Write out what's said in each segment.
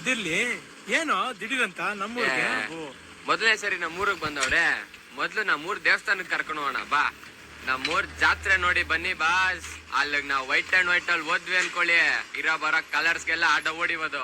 ಅದಿರ್ಲಿ. ಏನೋ ದಿಢೀರಂತ ನಮ್ಮೂರಿಗೆ? ಮೊದಲನೇ ಸರಿ ನಮ್ಮೂರಿಗೆ ಬಂದವ್ರೆ, ಮೊದ್ಲು ನಮ್ಮೂರ್ ದೇವಸ್ಥಾನಕ್ಕೆ ಕರ್ಕೊಂಡು ಹೋಗೋಣ, ಬಾ. ನಮ್ಮೂರ್ ಜಾತ್ರೆ ನೋಡಿ ಬನ್ನಿ ಬಾಸ್ ಅಲ್ಲಿಗೆ ನಾವು ವೈಟ್ ಅಂಡ್ ವೈಟ್ ಅಲ್ಲಿ ಓದ್ವಿ ಅನ್ಕೊಳ್ಳಿ. ಇರೋ ಬರೋ ಕಲರ್ಸ್ಗೆಲ್ಲ ಆಟ ಓಡಿಬೋದು.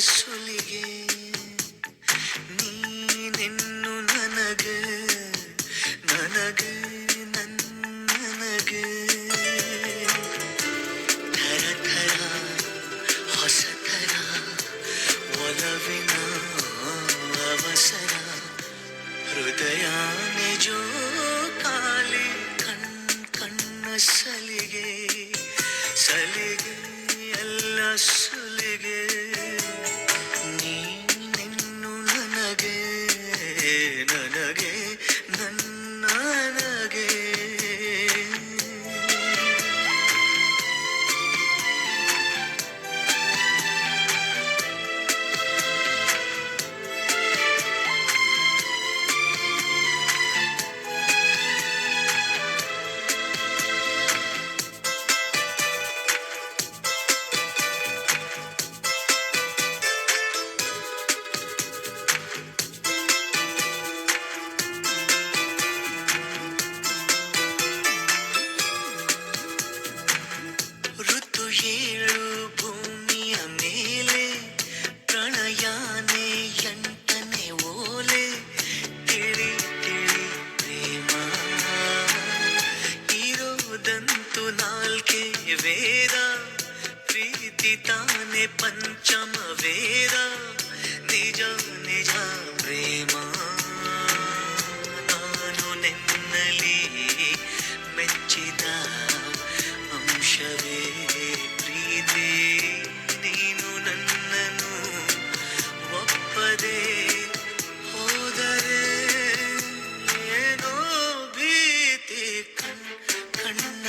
ಸುಲಿಗೆ, ನೀನೆನ್ನು ನನಗ ನನಗ ನನಗೆ ಥರ ಥರ, ಹೊಸ ಥರ, ಒಲವಿನ ಅವಸರ, ಹೃದಯ ನಿಜೋ ಕಾಲಿ ಕಣ್, ಕಣ್ಣ ಸಲಿಗೆ ಸಲಿಗೆ, ಎಲ್ಲ ಸುಲಿಗೆ.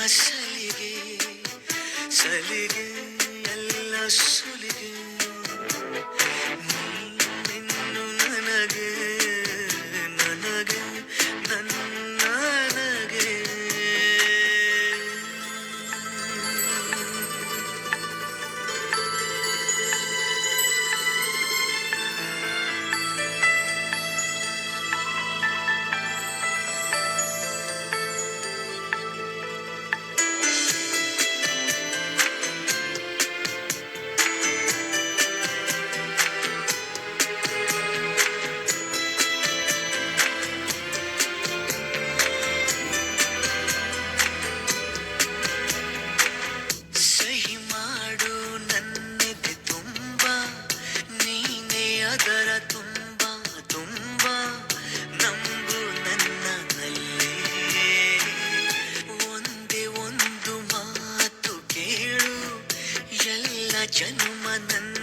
ಸಲಿಗೆ ಸಲಿಗೆ ಎಲ್ಲ ಅದರ ತುಂಬ ತುಂಬ ನಂಬು ನನ್ನಲ್ಲಿ ಒಂದೇ ಒಂದು ಮಾತು ಕೇಳು ಎಲ್ಲ ಜನ್ಮ ನನ್ನ